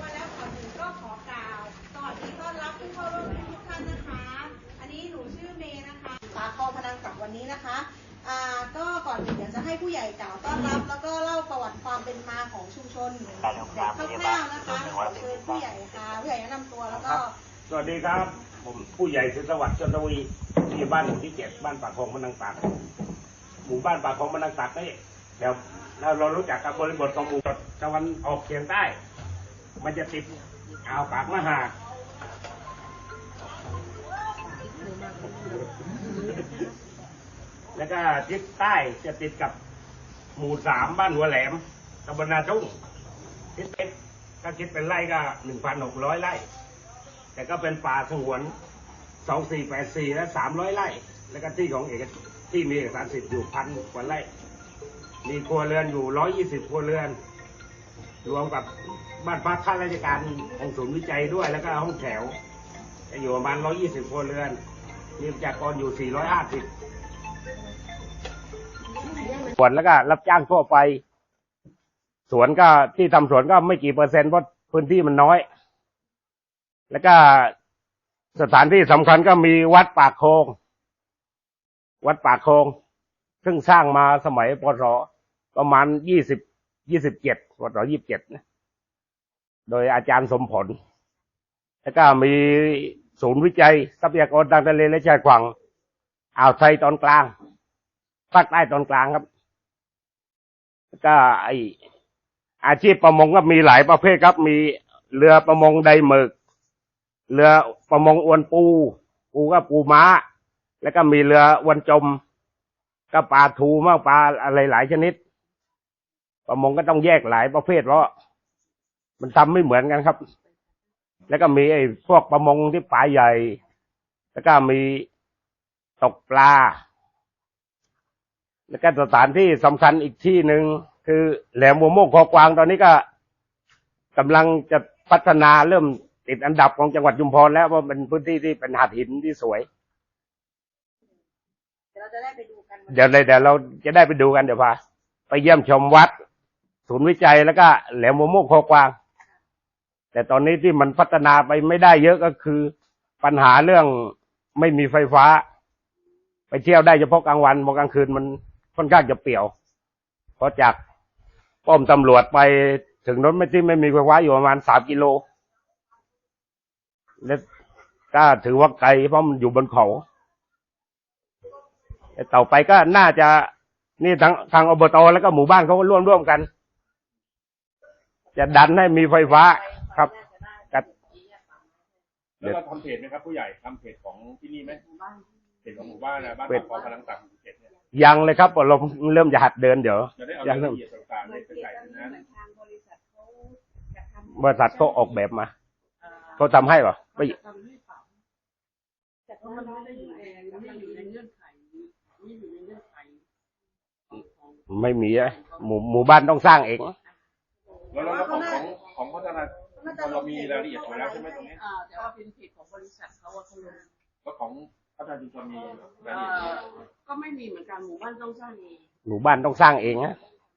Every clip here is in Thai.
ว่าแล้วก่อนอื่นก็ขอกล่าวสวัสดีต้อนรับผู้เข้าร่วมทุกท่านนะคะ อันนี้หนูชื่อเมย์นะคะสาคอพนังกับวันนี้นะคะอ่าก็ก่อนอื่นเดี๋ยวจะให้ผู้ใหญ่กล่าวต้อนรับ แล้วก็เล่าประวัติความเป็นมาของชุมชนแบบคร่าวๆนะคะขอเชิญผู้ใหญ่ค่ะผู้ใหญ่แนะนำตัวแล้วก็สวัสดีครับ ผมผู้ใหญ่ศิลสวัสดิ์จนทวีที่บ้านหมู่ที่เจ็ดบ้านปากคลองมะนังตักหมู่บ้านปากคลองมะนังตักนี่เดี๋ยวเราเรารู้จักกับบริบทของหมู่ตะวันออกเฉียงใต้ มันจะติดอ่าวปากมหาแล้วก็ทิศใต้จะติดกับหมู่สามบ้านหัวแหลมตำบลนาทุ่งทิศเอ็ดถ้าคิดเป็นไร่ก็หนึ่งพันหกร้อยไร่ แต่ก็เป็นป่าสงวนสองสี่แปดสี่และสามร้อยไร่ แล้วก็ที่ของเอกที่มีเอกสารสิทธิ์อยู่พันกว่าไร่ มีครัวเรือนอยู่ร้อยยี่สิบครัวเรือน รวมกับ บ้านพักข้าราชการของศูนย์วิจัยด้วย แล้วก็ห้องแถวจะอยู่ประมาณร้อยยี่สิบครัวเรือน มีประชากรอยู่สี่ร้อยห้าสิบสวนแล้วก็รับจ้างทั่วไป สวนก็ที่ทำสวนก็ไม่กี่เปอร์เซ็นต์เพราะพื้นที่มันน้อย แล้วก็สถานที่สำคัญก็มีวัดปากโคง วัดปากโคง ซึ่งสร้างมาสมัยปศประมาณยี่สิบยี่สิบเจ็ดปศยี่สิบเจ็ดนะ โดยอาจารย์สมผล แล้วก็มีศูนย์วิจัยทรัพยากรทางทะเลและชายฝั่งอ่าวไทยตอนกลางภาคใต้ตอนกลางครับ แล้วก็ไออาชีพประมงก็มีหลายประเภทครับ มีเรือประมงไดหมึก เรือประมงอวนปู ปูก็ปูม้า แล้วก็มีเรืออวนจม ก็ปลาทูมากปลาอะไรหลายชนิด ประมงก็ต้องแยกหลายประเภทเพราะ มันทำไม่เหมือนกันครับ แล้วก็มีไอ้พวกประมงที่ปลาใหญ่ แล้วก็มีตกปลา แล้วก็สถานที่สำคัญอีกที่หนึ่งคือแหลมบัวโมกคอกวางตอนนี้ก็กำลังจะพัฒนาเริ่มติดอันดับของจังหวัดชุมพรแล้วว่าเป็นพื้นที่ที่เป็นหาดหินที่สวย เดี๋ยวเราจะได้ไปดูกันวันนี้เดี๋ยวเลยเดี๋ยวเราจะได้ไปดูกันเดี๋ยวพาไปเยี่ยมชมวัด ศูนย์วิจัยแล้วก็แหลมบัวโมกคอกวาง แต่ตอนนี้ที่มันพัฒนาไปไม่ได้เยอะก็คือ ปัญหาเรื่องไม่มีไฟฟ้า ไปเที่ยวได้เฉพาะกลางวันพอกลางคืนมันค่อนข้างจะเปี่ยว เพราะจากป้อมตำรวจไปถึงรถไม่ที่ไม่มีไฟฟ้าอยู่ประมาณสามกิโล และก็ถือว่าไกลเพราะมันอยู่บนเขาแต่ต่อไปก็น่าจะนี่ทางทางอบตแล้วก็หมู่บ้านเขาก็ร่วมร่วมกัน จะดันให้มีไฟฟ้า แล้วเราทำเพจไหมครับผู้ใหญ่ทำเพจของที่นี่ไหมเพจของหมู่บ้านนะบ้านปากคลองพลังตักหมู่เจ็ดเนี่ยยังเลยครับเราเริ่มจะหัดเดินเดี๋ยวจะได้เอายังรายละเอียดต่างๆในไปใส่ในนั้นทางบริษัทเขาจะทำบริษัทเขาออกแบบมาเขาทำให้ป่ะไม่แต่ก็มันไม่ได้อยู่ในไม่อยู่ในเงื่อนไขไม่อยู่ในเงื่อนไขของของไม่มีอะหมู่หมู่บ้านต้องสร้างเองแล้วแล้วของของของพัฒนา เรามีรายละเอียดอยู่แล้วใช่ไหมตรงนี้อ่าแต่ว่าเป็นเพจของบริษัทเขาว่าเขาลงแล้วของพัฒนาชุมชนมีรายเอ่ละเอียดอก็ไม่มีเหมือนกันหมู่บ้านต้องสร้างเองหมู่บ้านต้องสร้างเองนะ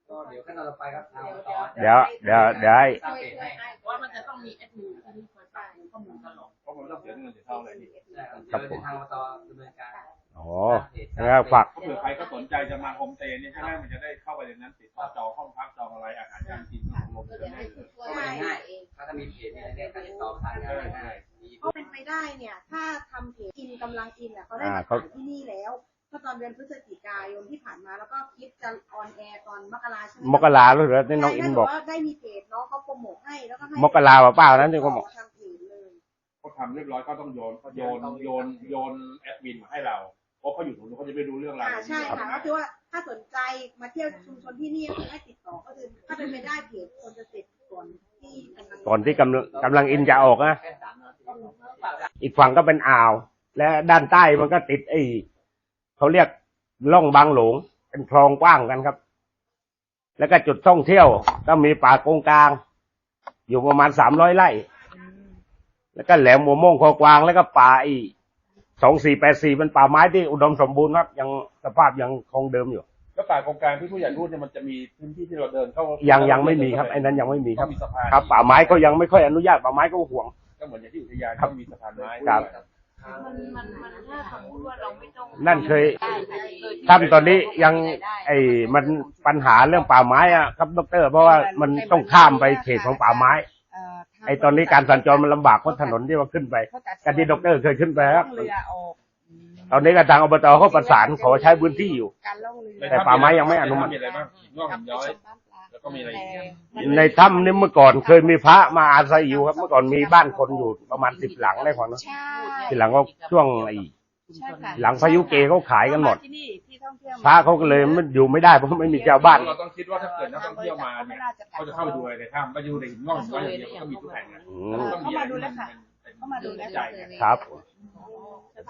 ก็เดี๋ยวขั้นตอนต่อไปครับทางอบตเดี๋ยวเดี๋ยวเดี๋ยวให้สร้างเพจให้เพราะว่ามันจะต้องมีแอดมินที่คอยตั้งข้อมูลตลอดเพราะมันต้องเสียเงินเสียเท่าไหร่นี่นะครับเดี๋ยวทางอบตดำเนินการ อ๋อสร้างเพจแล้วก็ฝากถ้าเผื่อใครก็สนใจจะมาโฮมสเตย์เนี่ยใช่ไหมมันจะได้เข้าไปในนั้นติดต่อจองห้องพักจองอะไรอาหารการกินของลมจะได้เลยก็ง่ายๆถ้าจะมีเพจมีอะไรเนี่ยก็ติดต่อผ่านงานได้ง่ายมีเขาเป็นไปได้เนี่ย ถ้าทำเพจกินกำลังกินอะเขาได้อ่ามาเขาขายที่นี่แล้วก็ตอนเดือนพฤศจิกายนที่ผ่านมาแล้วก็คลิปจะออนแอร์ตอนมกราใช่ไหมมกราแล้วเหรอที่น้องอินบอก ใช่ถ้าเว่าได้มีเพจน้องเขาโปรโมทให้แล้วก็ให้มกราเปล่าๆนั้นที่เขาบอก ทำเพจเลยเขาทำเรียบร้อยก็ต้องโยนโยนโยนโยนแอดมินมาให้เรา เพราะเขาอยู่ตรงนู้นเขาจะไม่รู้เรื่องราวอ่าใช่ค่ะก็คือว่าถ้าสนใจมาเที่ยวชุมชนที่นี่ให้ติดต่อก็คือถ้าเป็นไปได้เพจควรจะเสร็จก่อนที่กำลังก่อนที่กำลังกำลังอินจะออกนะแค่สามนาทีอีกฝั่งก็เป็นอ่าว และด้านใต้มันก็ติดไอ้เขาเรียกล่องบางหลง เป็นคลองกว้างกันครับ แล้วก็จุดท่องเที่ยว ก็มีป่าโกงกลาง อยู่ประมาณสามร้อยไร่ แล้วก็แหลมหัวโมงคอกวางแล้วก็ป่าไอ้ สองสี่แปดสี่เป็นป่าไม้ที่อุดมสมบูรณ์ครับ ยังสภาพยังคงเดิมอยู่ แล้วป่าโครงการที่ผู้ใหญ่พูดเนี่ยมันจะมีพื้นที่ที่เราเดินเข้ายัยังยังไม่มีครับไอ้นั้นยังไม่มีครับมีสะพานครับป่าไม้เขายังไม่ค่อยอนุญาตป่าไม้ก็ห่วง ก็เหมือนอย่างที่อุทยานครับก็มีสะพานไม้ครับ มันมันมันถ้าสมมติว่าเราไม่ต้องนั่นเคย ได้โดยที่ ท่านตอนนี้ยังไอ้มันปัญหาเรื่องป่าไม้อะครับดรเพราะว่ามันต้องข้ามไปเขตของป่าไม้เอ่อทาง ไอ้ตอนนี้การสัญจรมันลำบากเพราะถนนที่ว่าขึ้นไปเขาจัดกันที่ดรเคยขึ้นไปครับล่องเรือออกตอนนี้ก็ทางอบตเขาประสานขอใช้พื้นที่อยู่ การล่องเรือในแต่ป่าไม้ยังไม่อนุมัติ มีอะไรบ้างนอกหินย้อย แล้วก็มีอะไรอีกในถ้ำนี่เมื่อก่อนเคยมีพระมาอาศัยอยู่ครับ เมื่อก่อนมีบ้านคนอยู่ประมาณสิบหลังได้ของนั้นใช่ ทีหลังก็ช่วงไอ้ ใช่ค่ะ หลังพายุเกเขาขายกันหมด ที่นี่ที่ท่องเที่ยวพระเขาก็เลยมันอยู่ไม่ได้เพราะไม่มีชาวบ้าน เราต้องคิดว่าถ้าเกิดนักท่องเที่ยวมาเนี่ยเขาจะเข้าไปดูอะไรในถ้ำไปดูในหินงอกหินย้อยอย่างเดียวก็มีทุกแห่งอะอืเอมอเข้ามาดูแล้วค่ะเข้ามาดูแล้วใหญ่ค่ะไงครับ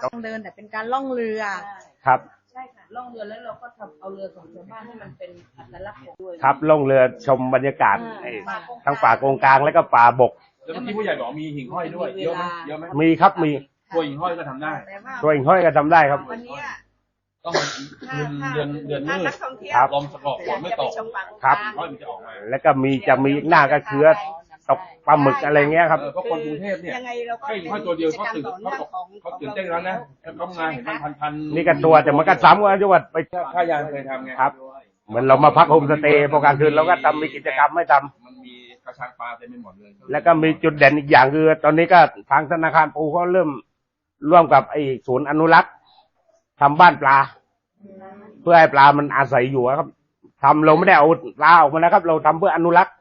ต้องเดินแต่เป็นการล่องเรือครับ ใช่ค่ะล่องเรือแล้วเราก็ทำเอาเรือของชาวบ้านให้มันเป็นอัตลักษณ์ของด้วยครับล่องเรือชมบรรยากาศไอ้ทั้งป่าโกงกลางแล้วก็ป่าบก แล้วเมื่อกี้ผู้ใหญ่บอกมีหิ่งห้อยด้วยเยอะไหมเยอะไหมมีครับมี ตัวหิ่งห้อยก็ทำได้ แต่ว่าตัวเองห้อยก็ทำได้ครับ วันเนี้ยต้องเดือนเดือนเดือนถ้ามืนัดกท่องเที่ยวครับลมสงบฝนไม่ตกอยาจะปชมป่าครับ หิ่งห้อยมันจะออกมาแล้วก็มีจะมีหน้าก็คือตกปลาหมึกอะไรเงี้ยครับ เออเพราะคนกรุงเทพเนี่ย ยังไงเราก็แค่หิ่งห้อยตัวเดียวเขาตื่นกิจกรรมต่อเนื่องของเขาตื่นเต้นแล้วนะเขามาเห็นมันพันพันๆนี่ก็ตัวแต่มันก็ซ้ำกันจังหวัดไปถ้ายานเคยทำไงครับ เหมือนเรามาพักโฮมสเตย์พอกลางคืนเราก็ทำมีกิจกรรมไม่ทำมันมีกระชังปลาเต็มไปหมดเลยแล้วก็มีจุดเด่นอีกอย่างคือ ตอนนี้ก็ทางธนาคารปูเขาเริ่ม ร่วมกับไอ้ศูนย์อนุรักษ์ทำบ้านปลา เพื่อให้ปลามันอาศัยอยู่ครับทำเราไม่ได้เอาปลาออกมานะครับ เราทำเพื่ออนุรักษ์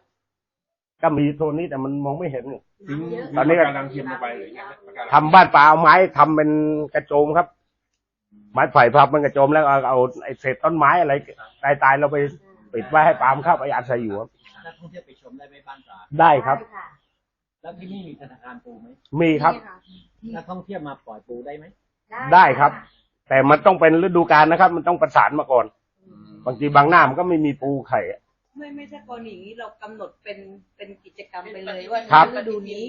ก็มีโซนนี้แต่มันมองไม่เห็นอยู่ทิ้งตอนนี้ก็ปะการังเทียมลงไปเลยอย่างเงี้ยปะการังทำบ้านปลาเอาไม้ทำเป็นกระโจมครับ ไม้ไผ่พับเป็นกระโจมแล้วเอาเอาไอ้เศษต้นไม้อะไรตายตายๆเราไปปิดไว้ให้ปลามเข้าไปอาศัยอยู่ครับ นักท่องเที่ยวไปชมได้ไหมบ้านตราได้ครับ แล้วที่นี่มีธนาคารปูไหมมีครับนั กท่องเที่ยวมาปล่อยปูได้ไหมได้ครับ แต่มันต้องเป็นฤดูกาลนะครับ มันต้องประสานมาก่อน บางทีบางหน้ามันก็ไม่มีปูไข่อะ ไม่ไม่ใช่กรณีอย่างนี้เรากำหนดเป็นเป็นกิจกรรมไปเลยว่าครับ ฤดูนี้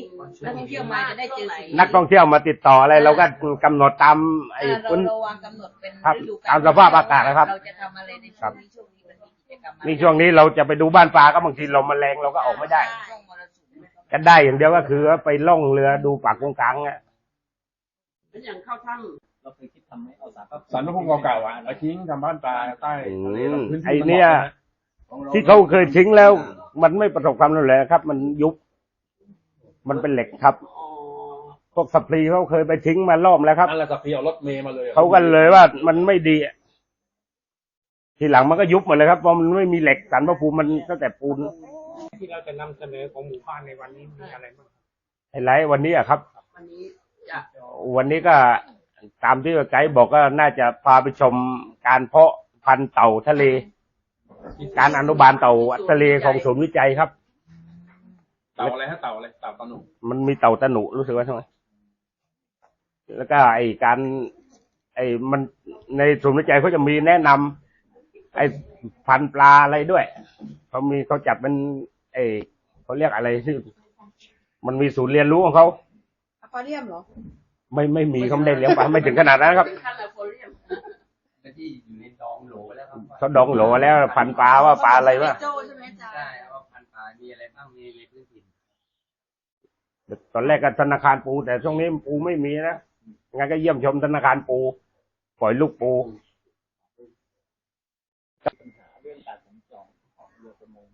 นักท่องเที่ยวมาจะได้เจอสิ่งนักท่องเที่ยวมาติดต่ออะไรเราก็กำหนดตามไอ้อ่าเราพื้นเราวางกำหนดเป็นครับฤดูกาลตามสภาพอากาศนะครับเราจะทำอะไรในช่วงนี้ช่วงนี้มันมีกิจกรรมอะไรนี่ช่วงนี้เราจะไปดูบ้านปลาก็บางทีลมแมลงเราก็ออกไม่ได้ ช่วงมรสุมนะครับก็ได้อย่างเดียวก็คือไปล่องเรือดูปากกงกลางอะ แล้วอย่างเข้าถ้เราเคยคิดทำไหมเอาสารพระสันพระภูมิเก่าๆอะเราทิ้งทำบ้านปลาใต้ทะเลเราพื้นที่ไอ้เนี่ย ของรที่เขาเคยทิ้งแล้ว มันไม่ประสบความสำเร็จครับ มันยุบ มันเป็นเหล็กครับำอ๋อพวกสปรีเขาเคยไปทิ้งมารอบแล้วครับ นั่นแหละสัพพีเอารถเมย์มาเลยอะเขาก็เลยว่ามันไม่ดีอะทีหลังมันก็ยุบหมดเลยครับเพราะมันไม่มีเหล็กสันพระภูมิมันตั้งแต่ปูนที่เราจะนำเสนอของหมู่บ้านในวันนี้มีอะไรบ้างไฮไลท์วันนี้อะครับ วันนี้จะ วันนี้ก็ตามที่ไกด์บอกก็น่าจะพาไปชมการเพาะพันธุ์เต่าทะเล การอนุบาลเต่าทะเลของศูนย์วิจัยครับ เต่าอะไรฮะเต่าอะไรเต่าตะหนุมันมีเต่าตะหนุรู้สึกว่าใช่ไหมแล้วก็ไอการ ไอมันในศูนย์วิจัยเขาจะมีแนะนำไอพันธุ์ปลาอะไรด้วยเขามีเขาจัดเป็นไอเขาเรียกอะไรที่มันมีศูนย์เรียนรู้ของเขาอ ควาเรียมเหรอ ไม่ไม่มีเขาไม่ได้เลี้ยงปลาไม่ถึงขนาดนั้นครับเป็นขั้นละโฟเรียมที่อยู่ในดองโหลแล้วครับเขาดองโหลแล้วพันธุ์ปลาว่าปลาอะไรวะโจใช่ไหมจ๊ะใช่ว่าพันธุ์ปลา มีอะไรบ้าง มีในพื้นถิ่นตอนแรกก็ธนาคารปู แต่ช่วงนี้ปูไม่มีนะ งั้นก็เยี่ยมชมธนาคารปู ปล่อยลูกปูเรื่องการสัญจรของเรือประมง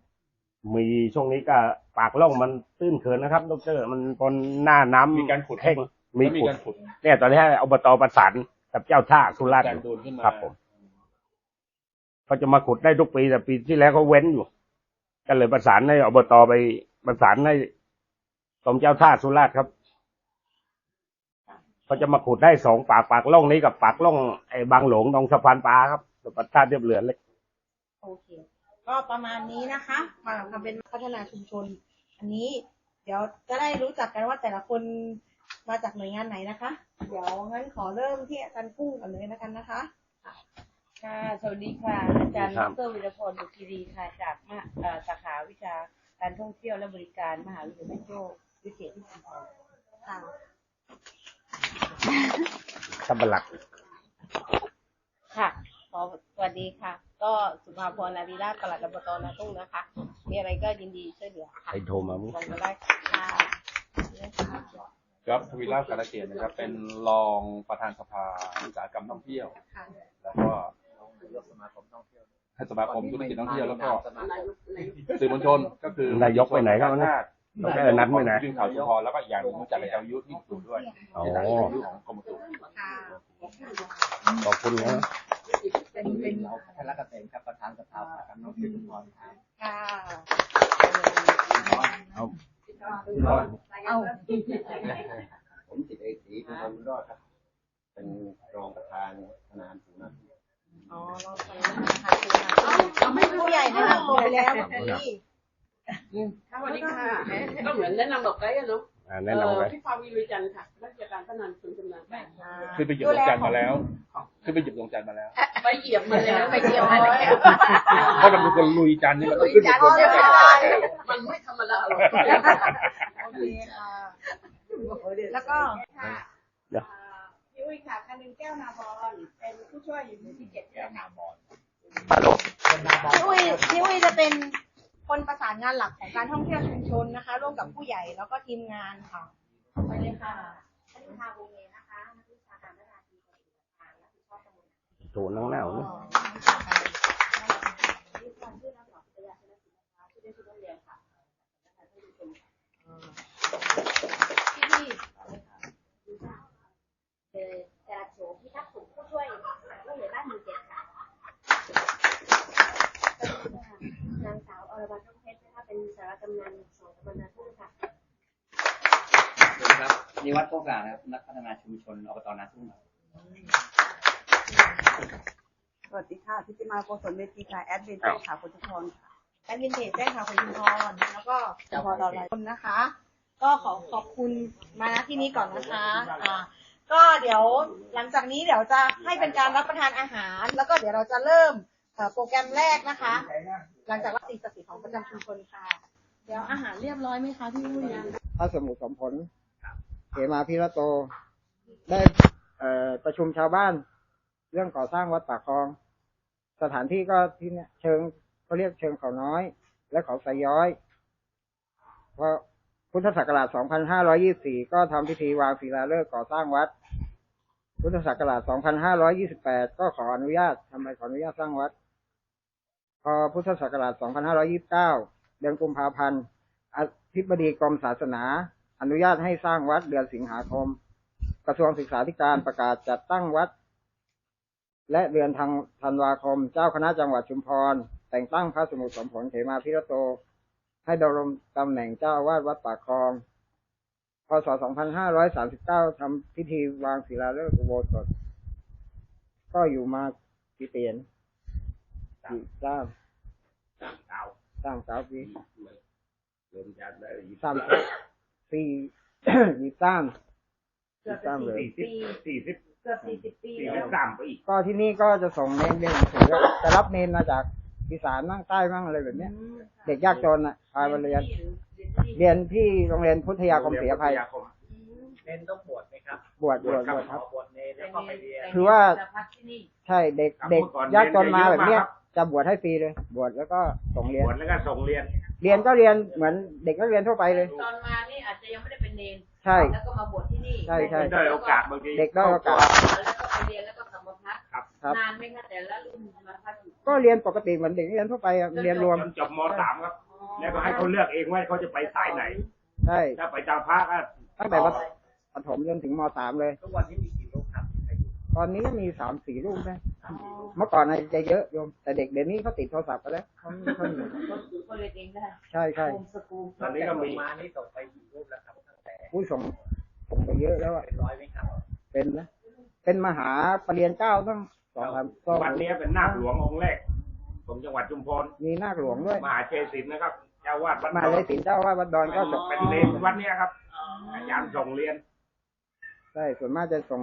มีช่วงนี้ก็ปากล่องมันตื้นเขินนะครับดรมันปนหน้าน้ำมีการขุดแห้งมีแล้วมีขุดการขุดเนี่ยตอนนี้ให้อบตประสานกับเจ้าท่าสุราษฎร์การอยู่ดูนขึ้นมาครับผมเขาจะมาขุดได้ทุกปีแต่ปีที่แล้วเขาเว้นอยู่ ก็เลยประสานให้อบตไปประสานให้กรมเจ้าท่าสุราษฎร์ครับเขาจะมาขุดได้สองปากปากล่องนี้กับปากล่องไอ้บางหลงตรงสะพานปลาครับสะพานท่าเรียบเรือเล็ก โอเค ก็ประมาณนี้นะคะมาทำเป็นพัฒนาชุมชน อันนี้เดี๋ยวจะได้รู้จักกันว่าแต่ละคนมาจากหน่วยงานไหนนะคะ เดี๋ยวงั้นขอเริ่มที่อาจารย์กุ้งก่อนเลยนะกันนะคะค่ะสวัสดีค่ะ อาจารย์ครัดบรวิรพลบุตรคีรีค่ะ จากมหาเอ่อสาขาวิชาการท่องเที่ยวและบริการมหาวิทยาลัยแม่โจ้วิเศษที่ชุมพรค่ะตำบลัก ค่ะขอสวัสดีค่ะ ก็สุภาพรนารีราชปลัดอบตนาทุ่งนะคะ มีอะไรก็ยินดีช่วยเหลือค่ะใครโทรมามั้งบอกมาได้ค่ะครับทวีราชการเกตนะครับ เป็นรองประธานสภาอุตสาหกรรมท่องเที่ยวค่ะแล้วก็ให้สมาคมธุรกิจท่องเที่ยวแล้วก็สื่อมวลชนก็คือนายกไปไหนครับวันนี้ดรนัทไปไหนทีมข่าวชุมพรแล้วก็อีกอย่างหนึงรู้จักรายการวิทยุที่สูด้วยอ๋อในวิทยุของกรมอุตุค่ะขอบคุณนะ เป็นเป็นท่านรักเกษมครับประธานสภาอุตสาหกรรมท่องเที่ยวชุมพรครับค่ะเอาเอาผมจิตเอกศรีคุณพรบุญรอดครับ เป็นรองประธานคณะผู้นำอ๋อเราไปนะคะเอาไม่ผู้ใหญ่นะคะตัวไปแล้วเมื่อกี้ค่ะสวัสดีค่ะก็เหมือนแนะนำดอกไม้อะเนาะ อ่าแนะนำไปเอ่อพี่ฟาวีลุยจันทร์ค่ะราชการพนันสุนทรนาแปดขึ้นไปหยิบดวงจันทร์มาแล้วขึ้นไปหยิบดวงจันทร์มาแล้ว ไปเหยียบมาแล้วไปเหยียบมาแล้ว เพราะเราเป็นคนลุยจันทร์นี่มันต้องขึ้นไปบนจันทร์มันไม่ธรรมดาหรอกโอเคค่ะแล้วก็ค่ะพี่อุ้ยค่ะคนึงแก้วนาบอลเป็นผู้ช่วยอยู่หมู่ที่เจ็ดแก้วนาบอลพี่อุ้ยพี่อุ้ยจะเป็น คนประสานงานหลักของการท่องเที่ยวชุมชนนะคะ ร่วมกับผู้ใหญ่แล้วก็ทีมงานค่ะไปเลยค่ะคณิธาวงเองนะคะนักวิชาการพัฒนาทีมปฏิบัติการรับผิดชอบตำบลโถนั่งหนาวนะที่ความชื่อนักหลอกประหยัดชนะสิ กำนันสองตำบลนาทุ่งค่ะสวัสดีครับนิวัฒน์โกกานะครับนักพัฒนาชุมชนอบตนาทุ่งครับสวัสดีค่ะพิจิมาโกศลเวทีค่ะแอดเวนเจอร์ค่ะคุณทุกคนค่ะแอดมินเพจแจ้งข่าวคุณชุมพรแล้วก็จพอตอรคนนะคะ ก็ขอขอบคุณมาณที่นี้ก่อนนะคะอ่าก็เดี๋ยวหลังจากนี้เดี๋ยวจะให้เป็นการรับประทานอาหาร แล้วก็เดี๋ยวเราจะเริ่มเอ่อโปรแกรมแรกนะคะ หลังจากรับสิ่งศักดิ์สิทธิ์ของประจำชุมชนค่ะเดี๋ยวอาหารเรียบร้อยไหมคะพี่อุ้ยพระสมุทรสมผลเขมาพิรโต ได้เออประชุมชาวบ้าน เรื่องก่อสร้างวัดปาคลอง สถานที่ก็ที่เนี่ยเชิงเขาเรียกเชิงเขาน้อย และเขาสายย้อยเพราะพุทธศักราช 2524 ก็ทำพิธีวางศิลาฤกษ์ก่อสร้างวัด พุทธศักราช 2528 ก็ขออนุญาตทำไมขออนุญาตสร้างวัด พอพุทธศักราช 2529 เดือนกุมภาพันธ์อธิบดีกรมศาสนา อนุญาตให้สร้างวัดเดือนสิงหาคม กระทรวงศึกษาธิการประกาศจัดตั้งวัด และเดือนทางธันวาคม เจ้าคณะจังหวัดชุมพร แต่งตั้งพระสมุทรสมผลเขมาพิรโต ให้ดำรงตำแหน่งเจ้าอาวาสวัดปากคลอง พศ 2539ทำพิธีวางศิลาฤกษ์อุโบสถ ก็อยู่มากี่ปีนกี่สร้างสร้างเก้า สามสี่ยี่สามเกือบสาจะมเลยสี่สิบปีสี่สิบเกือบสี่สิบปีสี่แล้สิวบสามปีก็ที่นี่ก็จะส่งเนนเรียนหนังสือจะรับเนนมาจากอีสานมั่งใต้มั่งอะไรแบบเนี้ย เด็กยากจนอะพาไปเรียน เรียนที่โรงเรียนพุทธยาคมศรีอภัยเน้นต้องบวชไหมครับ บวชบวชบวชครับบวชเน้นแล้วก็ไปเรียนคือว่าจะพักที่นี่ใช่เด็กเด็กยากจนมาแบบเนี้ย จะบวชให้ฟรีเลย บวชแล้วก็ส่งเรียน บวชแล้วก็ส่งเรียน เรียนก็เรียนเหมือนเด็กนักเรียนทั่วไปเลย ตอนมานี่อาจจะยังไม่ได้เป็นเนนใช่ แล้วก็มาบวชที่นี่ ใช่ใช่ได้โอกาสบางทีเด็กได้โอกาส แล้วก็ไปเรียนแล้วก็กลับมาพักครับครับนานไหมคะแต่ละรุ่นมาพักอยู่ก็เรียนปกติเหมือนเด็กนักเรียนทั่วไปอะเรียนรวมจนจบมสามครับ แล้วก็ให้เขาเลือกเองว่าเขาจะไปสายไหน ใช่ ถ้าไปตามภาคก็ตั้งแต่ประถมจนถึงมสามเลยทุกวันนี้มีกี่ลูกครับ ตอนนี้ก็มีสามสี่ลูกนะเมื่อก่อนน่ะจะเยอะโยม แต่เด็กเดี๋ยวนี้เขาติดโทรศัพท์ไปแล้วเขาไม่ค่อยมีก็อยู่ก็เรียนเองได้ใช่ใช่โฮมสกูลตอนนี้ก็มีมานี่ส่งไปกี่รูปแล้วครับตั้งแต่ผู้ส่งส่งไปเยอะแล้วอะเป็นร้อยไหมครับ เป็นนะเป็นมหาปรริญญาเก้าต้องสองสามสองวัดนี้เป็นนาคหลวงองค์แรกของจังหวัดชุมพรมีนาคหลวงด้วยมหาเจศินนะครับเจ้าวาดวัดมหาเลยศิลป์เจ้าว่าวัดดอนก็ส่งเป็นเลนวัดเนี้ยครับอาจารย์ส่งเรียนใช่ส่วนมากจะส่ง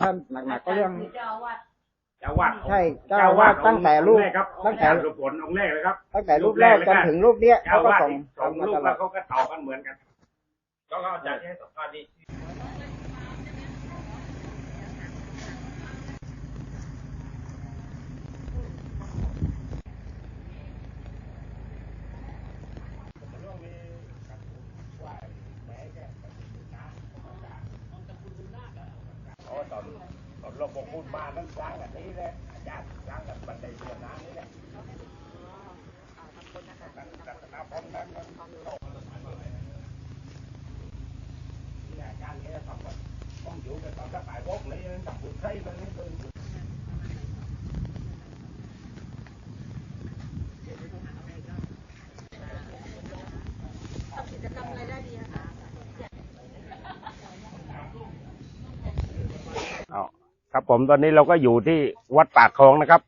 ท่านหนักๆก็เรื่อง เจ้าอาวาสเจ้าวาดใช่เจ้าอาวาสตั้งแต่รูปองค์แรกครับตั้งแต่อาจารย์สุผลองค์แรกเลยครับ ตั้งแต่รูปแรกจนถึงรูปเนี้ยเจ้าเขาก็วาดส่งอีกสองมารูปตลแล้อวดเขาก็ต่อกันเหมือนกันก็อาจารย์ให้สัมภาษณ์นี่ เราบอกพูดมาทั้งสร้างอันนี้แหละอาจารย์สร้างกันบันไดเรือนน้ำนี่แหละเนี่ยอาจารย์เนี่ยทำแบบต้องอยู่กันตอนจะขายพวกเลยจับบุญใช้มันนี่คือ เอา ครับ ผมตอนนี้เราก็อยู่ที่วัดปากคลองนะครับ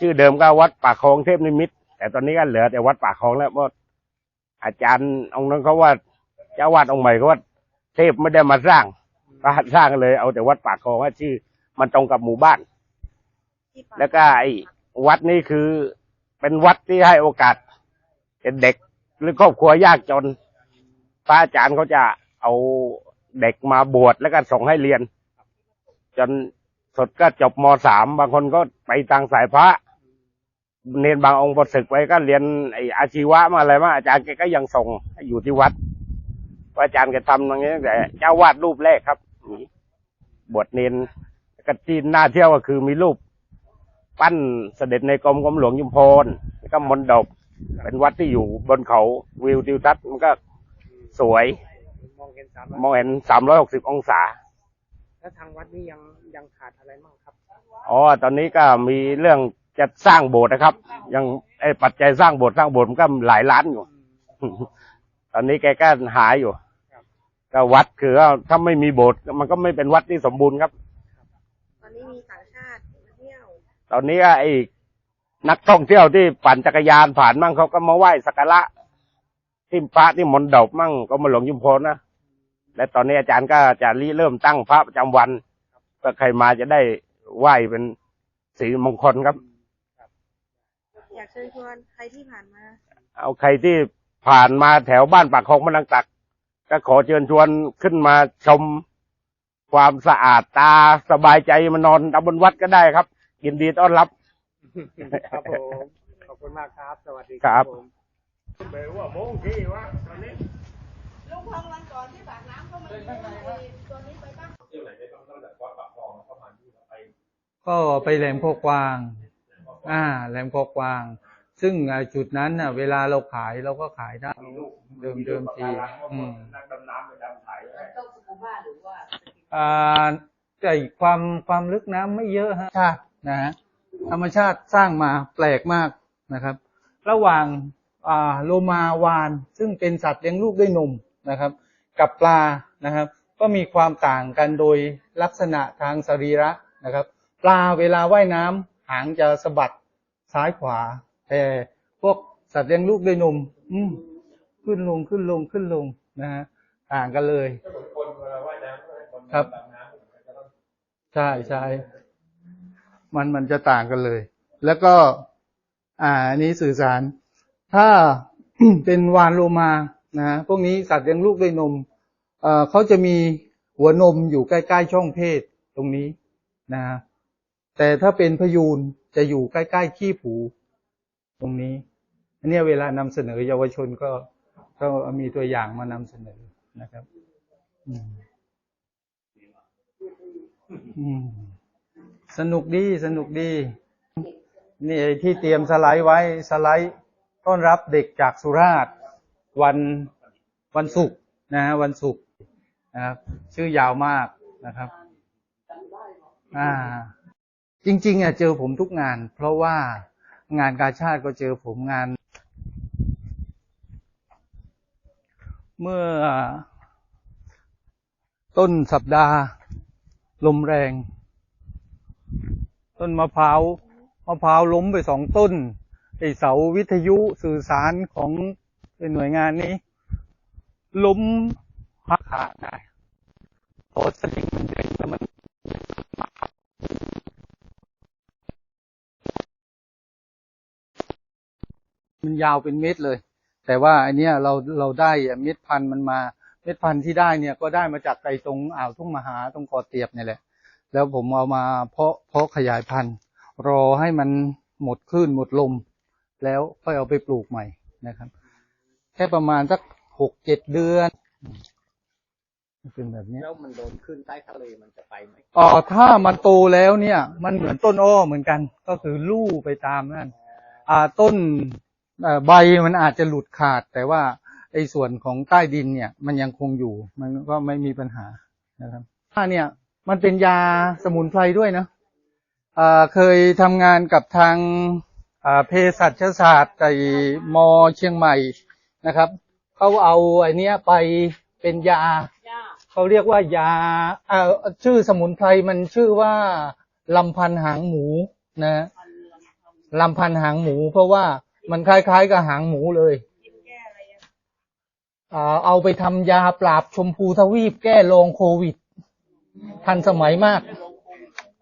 ชื่อเดิมก็วัดปากคลองเทพนิมิต แต่ตอนนี้ก็เหลือแต่วัดปากคลองแล้วเพราะอาจารย์องค์นั้นเขาว่าเจ้าวาดองค์ใหม่เขาว่าเทพไม่ได้มาสร้างพระสร้างเลย เอาแต่วัดปากคลองว่าชื่อ มันตรงกับหมู่บ้าน แล้วก็ไอ้วัดนี้คือเป็นวัดที่ให้โอกาสเป็นเด็กหรือครอบครัวยากจนพระอาจารย์เขาจะเอาเด็กมาบวชแล้วก็ส่งให้เรียน จน สุดก็จบมสามบางคนก็ไปทางสายพระเรียนบางองค์พอศึกไปก็เรียนไออาชีวะมาอะไรมาอาจารย์แกก็ยังส่งให้อยู่ที่วัดว่าอาจารย์แกทำอย่างนี้ตั้งแต่เจ้าวาดรูปแรกครับบวชเนนแล้วก็ที่น่าเที่ยวก็คือมีรูป ปั้นเสด็จในกรมกรมหลวงยุมพรแล้วก็มนดบเป็นวัดที่อยู่บนเขาวิวทิวทัศน์มันก็สวย มองเห็นสามร้อยหกสิบองศา แล้วทางวัดนี้ยังยังขาดอะไรบ้างครับ อ๋อ ตอนนี้ก็มีเรื่องจะสร้างโบสถ์นะครับ ยังไอ้ปัจจัยสร้างโบสถ์สร้างโบสถ์มันก็หลายล้านอยู่ ตอนนี้แกก็หาอยู่ก็วัดคือว่าถ้าไม่มีโบสถ์มันก็ไม่เป็นวัดที่สมบูรณ์ครับ ตอนนี้มีต่างชาติมาเที่ยว ตอนนี้ไอ้นักท่องเที่ยวที่ปั่นจักรยานผ่านมั่งเขาก็มาไหว้สักการะที่พระที่มนต์ดบมั่งก็มาหลวงยุมพลนะ และตอนนี้อาจารย์ก็จะริเริ่มตั้งพระประจำวันก็ใครมาจะได้ไหว้เป็นสีมงคลครับ อยากเชิญชวนใครที่ผ่านมา เอาใครที่ผ่านมาแถวบ้านปากคลองมะนังตัก ก็ขอเชิญชวนขึ้นมาชมความสะอาดตาสบายใจมานอนตำบนวัดก็ได้ครับยินดีต้อนรับ ครับผมขอบคุณมากครับ สวัสดีครับผมเบลว่าโมงที่วะตอนนี้ลุงพงวันก่อนที่ปา ก็ไปแหลมโคกวาง อ่า แหลมโคกวาง ซึ่งจุดนั้นน่ะ เวลาเราขายเราก็ขายได้ เดิมเดิมทีอืมอ่ายต้องสกูบ้าหรือว่าอ่าแต่ความความลึกน้ำไม่เยอะฮะชาตินะฮะธรรมชาติสร้างมาแปลกมากนะครับ ระหว่างอ่าโลมาวาน ซึ่งเป็นสัตว์เลี้ยงลูกด้วยนมนะครับ กับปลา นะครับ ก็มีความต่างกันโดยลักษณะทางสรีระนะครับ ปลาเวลาว่ายน้ำหางจะสะบัดซ้ายขวา แต่พวกสัตว์เลี้ยงลูกด้วยนม อืมขึ้นลงขึ้นลงขึ้นลงนะฮะต่างกันเลยครับใช่ใช่มันมันจะต่างกันเลย แล้วก็ อ่าอันนี้สื่อสาร ถ้าเป็นวานโลมานะฮะพวกนี้สัตว์เลี้ยงลูกด้วยนม เอ่อเขาจะมีหัวนมอยู่ใกล้ๆช่องเพศตรงนี้นะฮะแต่ถ้าเป็นพยูนจะอยู่ใกล้ๆขี้ผูตรงนี้อันนี้เวลานำเสนอเยาวชนก็ก็มีตัวอย่างมานำเสนอนะครับสนุกดีสนุกดี นี่ไอ้ที่เตรียมสไลด์ไว้สไลด์ต้อนรับเด็กจากสุราษฎร์วันวันศุกร์นะฮะวันศุกร์ นะครับ ชื่อยาวมากนะครับ อ่า จริง ๆอะเจอผมทุกงาน เพราะว่างานกาชาติก็เจอผมงาน เมื่อต้นสัปดาห์ ลมแรง ต้นมะพร้าวมะพร้าวล้มไปสองต้นไอเสาวิทยุสื่อสารของหน่วยงานนี้ ล้มหักขาดได้ โอสลิงมันเด็กแล้วมันมันยาวเป็นเมตรเลย แต่ว่าอันเนี้ยเราเราได้เม็ดพันธุ์มันมา เม็ดพันธุ์ที่ได้เนี่ยก็ได้มาจากไตตรงอ่าวทุ่งมหาตรงกอเตียบเนี่ยแหละ แล้วผมเอามาเพาะเพาะขยายพันธุ์ รอให้มันหมดคลื่นหมดลม แล้วค่อยเอาไปปลูกใหม่นะครับ แค่ประมาณสักหกเจ็ดเดือน เป็นแบบเนี้ยแล้วมันโดนขึ้นใต้ทะเลมันจะไปไหมอ๋อถ้ามันโตแล้วเนี่ย มันเหมือนต้นอ้อเหมือนกัน ก็คือลู่ไปตามนั่นอ่าต้นเอ่อใบมันอาจจะหลุดขาด แต่ว่าไอ้ส่วนของใต้ดินเนี่ย มันยังคงอยู่ มันก็ไม่มีปัญหานะครับถ้าเนี่ย มันเป็นยาสมุนไพรด้วยนะอ่าเคยทำงานกับทางอ่าเภสัชศาสตร์ในมอเชียงใหม่นะครับเขาเอาไอ้เนี้ยไปเป็นยา เขาเรียกว่ายาเอ่อชื่อสมุนไพรมันชื่อว่าลำพันหางหมูนะลำพันหางหมู เพราะว่ามันคล้ายๆกับหางหมูเลยอ่าเอาไปทำยาปราบชมพูทวีปแก้ลองโควิด ทันสมัยมาก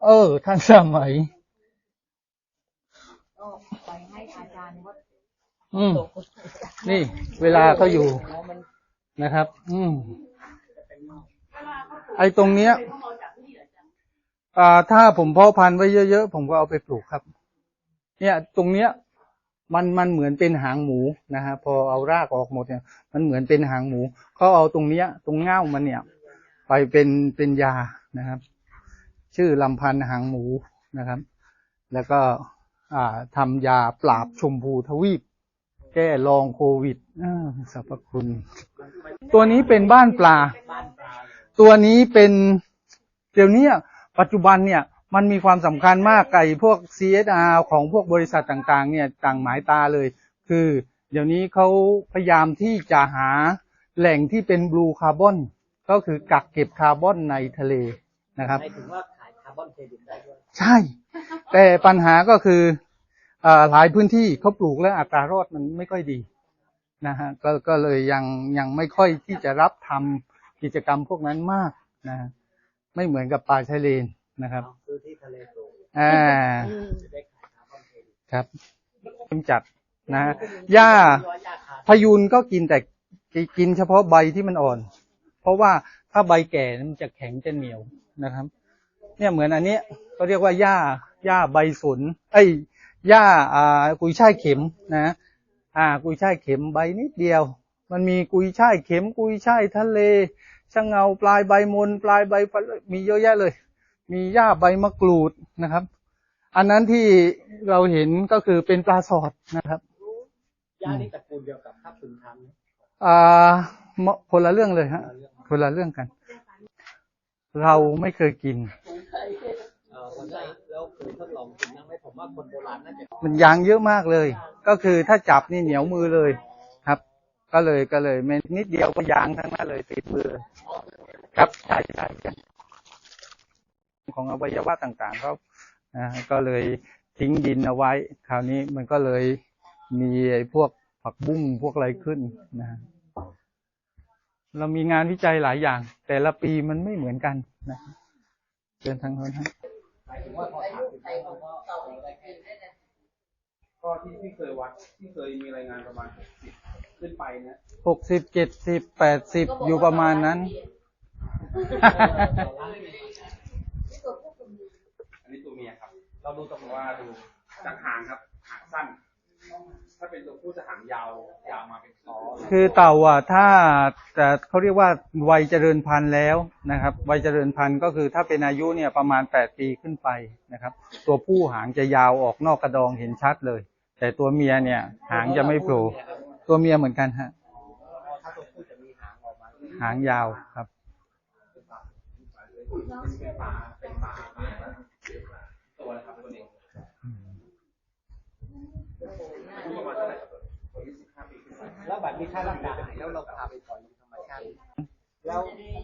เออ ทันสมัยอืม นี่ เวลาเขาอยู่นะครับ อืม ไอ้ตรงเนี้ยอ่าถ้าผมเพาะพันธุ์ไว้เยอะๆผมก็เอาไปปลูกครับ เนี่ยตรงเนี้ยมันมันเหมือนเป็นหางหมูนะฮะพอเอารากออกหมดเนี่ย มันเหมือนเป็นหางหมูเขาเอาตรงเนี้ย ตรงเง่ามันเนี่ย ไปเป็นเป็นยานะครับ ชื่อลำพันธ์หางหมูนะครับ แล้วก็อ่าทำยาปราบชมพูทวีป แก้ลองโควิดสรรพคุณ ตัวนี้เป็นบ้านปลา ตัวนี้เป็นเดี๋ยวเนี้ยปัจจุบันเนี่ยมันมีความสำคัญมากไก่พวก CSR ของพวกบริษัทต่างๆ เนี่ยต่างหมายตาเลย คือเดี๋ยวนี้เขาพยายามที่จะหาแหล่งที่เป็นบลูคาร์บอนก็คือกักเก็บคาร์บอนในทะเลนะครับหมายถึงว่าขายคาร์บอนเครดิตได้ด้วยใช่ แต่ปัญหาก็คืออ่าหลายพื้นที่เขาปลูกแล้วอัตรารอดมันไม่ค่อยดีนะฮะก็ก็เลยยังยังไม่ค่อยที่จะรับทำ กิจกรรมพวกนั้นมากนะฮะไม่เหมือนกับป่าชายเลนนะครับซื้อที่ทะเลปลูกอ่าจะได้ขายคาร์บอนเครดิตครับกำจัดนะฮะหญ้าพายุนก็กินแต่กินเฉพาะใบที่มันอ่อน เพราะว่าถ้าใบแก่มันจะแข็งจะเหนียวนะครับ เนี่ยเหมือนอันเนี้ยก็เรียกว่าหญ้าหญ้าใบสนไอ้ยหญ้าอ่ากุยช่ายเข็มนะ อ่า กุยช่ายเข็มใบนิดเดียว มันมีกุยช่ายเข็มกุยช่ายทะเลชะเงาปลายใบมนปลายใบฝรั่งมีเยอะแยะเลย มีหญ้าใบมะกรูดนะครับ อันนั้นที่เราเห็นก็คือเป็นปลาสอดนะครับยานี่ตระกูลเดียวกับทับทิมทำไหมอ่าเหมาะคนละเรื่องเลยฮะ คนละเรื่องกัน เราไม่เคยกินเออคนได้แล้วเคยทดลองกินบ้างไหมผมว่าคนโบราณน่าจะมันยางเยอะมากเลย ก็คือถ้าจับนี่เหนียวมือเลยครับ ก็เลยก็เลยไม่นิดเดียวก็ยางทั้งนั้นเลยติดมือครับใช่ใช่ใช่ของอวัยวะต่างๆเขาอ่าก็เลยทิ้งดินเอาไว้ คราวนี้มันก็เลยมีไอ้พวกผักบุ้งพวกอะไรขึ้นนะฮะเรามีงานวิจัยหลายอย่าง แต่ละปีมันไม่เหมือนกันนะเดินทางโน้นฮะหมายถึงว่าพอถามถึงเขาก็เอาอะไรให้ก็ที่ที่เคยวัดที่เคยมีรายงานประมาณสิบ ขึ้นไปนะหกสิบเจ็ดสิบแปดสิบอยู่ประมาณนั้น อันนี้ตัวเมียครับ เราดูตัวว่าดูจากหางครับ หางสั้น ถ้าเป็นตัวผู้จะหางยาวยาวมาเป็นคอคือเต่าอะถ้าแต่เขาเรียกว่าวัยเจริญพันธุ์แล้วนะครับ วัยเจริญพันธุ์ก็คือถ้าเป็นอายุเนี่ยประมาณแปดปีขึ้นไปนะครับ ตัวผู้หางจะยาวออกนอกกระดองเห็นชัดเลย แต่ตัวเมียเนี่ยหางจะไม่โผล่ ตัวเมียเหมือนกันฮะถ้าตัวผู้จะมีหางออกมาหางยาวครับเป็นปลาเป็นปลาตัวนะครับตัวนี้อายุประมาณเท่าไหร่ครับตัวนี้สิบห้าปีขึ้นไปแล้วบัตรมีค่ารักษาหายแล้วเราพาไปปล่อยในธรรมชาติแล้ว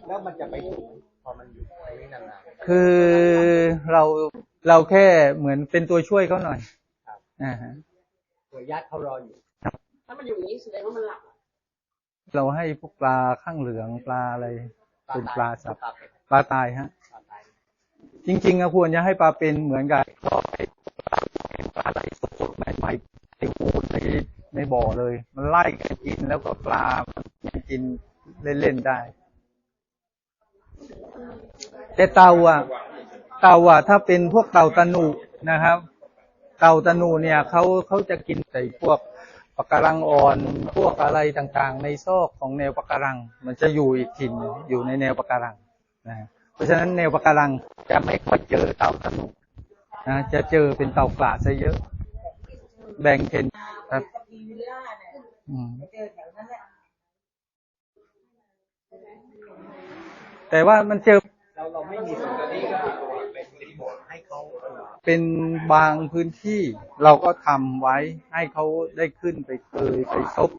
แล้วมันจะไปถึงพอมันอยู่ตรงนี้นานๆคือเราเราแค่เหมือนเป็นตัวช่วยเขาหน่อยครับอ่าฮะตัวญาติเขารออยู่ถ้ามันอยู่อย่างนี้แสดงว่ามันหลับเราให้พวกปลาข้างเหลืองปลาอะไรเป็นปลาสับครับปลาตายฮะปลาตายจริงๆอะควรจะให้ปลาเป็นเหมือนกับปลาอะไรสดๆใหม่ๆในอูในในบ่อเลย มันไล่กันกินแล้วก็ปลามันกินเล่นๆได้ แต่เต่าอะเต่าอะถ้าเป็นพวกเต่าตะหนุนะครับ เต่าตะหนุเนี่ยเขาเขาจะกินแต่พวก ปะการังอ่อนพวกอะไรต่างๆ ในซอกของแนวปะการัง มันจะอยู่อีกถิ่นอยู่ในแนวปะการังนะเพราะฉะนั้นแนวปะการังจะไม่ค่อยเจอเต่าตะนุนะจะเจอเป็นเต่ากระซะเยอะ แบ่งเป็นครับแต่ว่ามันเจอเราเราไม่มีสตอรี่ก็เป็นรีพอร์ตให้เขา เป็นบางพื้นที่เราก็ทำไว้ให้เขาได้ขึ้นไปเคยไปซบ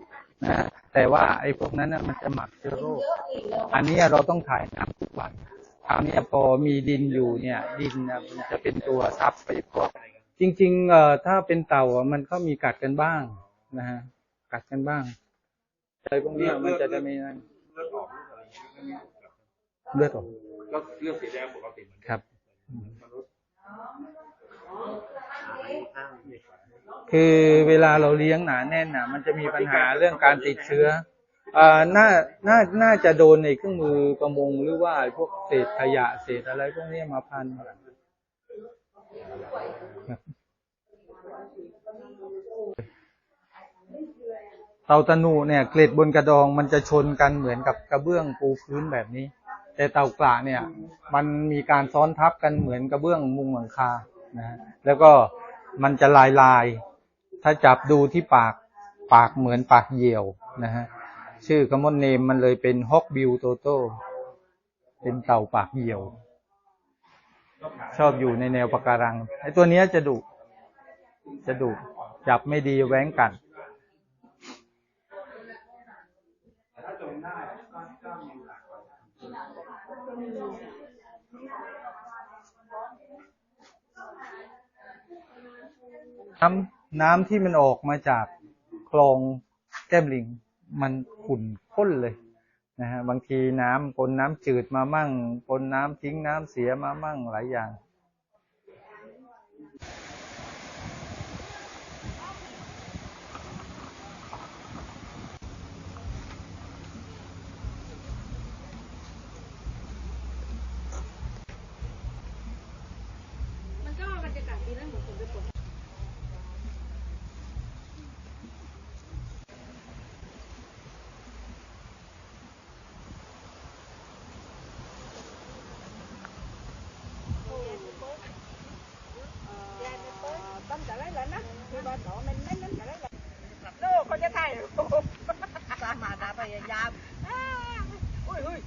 นะแต่ว่าไอ้พวกนั้นนะมันจะหมักเชื้อโรค อันนี้เราต้องถ่ายน้ำทุกวันคราวนี้พอมีดินอยู่เนี่ย ดินน่ะมันจะเป็นตัวซับไปพวกจริง ๆ เอ่อถ้าเป็นเต่าอะมันก็มีกัดกันบ้างนะฮะกัดกันบ้างอะไรพวกเนี้ยมันจะได้ไม่นั่นเลือดออกอะไรอย่างเงี้ยเลือดออกก็เลือดสีแดงปกติเหมือนครับ มนุษย์ คือเวลาเราเลี้ยงหนาแน่นน่ะมันจะมีปัญหาเรื่องการติดเชื้ออ่าน่าน่าน่าจะโดนในเครื่องมือประมงหรือว่าพวกเศษขยะเศษอะไรพวกนี้มาพันเต่าตะนูเนี่ยเกล็ดบนกระดองมันจะชนกันเหมือนกับกระเบื้องปูพื้นแบบนี้ แต่เต่ากระเนี่ย มันมีการซ้อนทับกันเหมือนกระเบื้องมุงหลังคานะแล้วก็มันจะลายลาย ถ้าจับดูที่ปากปากเหมือนปากเหยี่ยวนะฮะชื่อคำว่าเนมมันเลยเป็นฮอกบิวโตโตเป็นเต่าปากเหยี่ยว ชอบอยู่ในแนวปะการังไอ้ตัวเนี้ยจะดุจะดุจับไม่ดีแว้งกัดน้ำ น้ำที่มันออกมาจากคลองแก้มลิง มันขุ่นข้นเลยนะฮะบางทีน้ำปนน้ำจืดมามั่งปนน้ำทิ้งน้ำเสียมามั่งหลายอย่าง โลกเขาจะไทยรูตามหาตาพยายามอุ้ยอุ้ย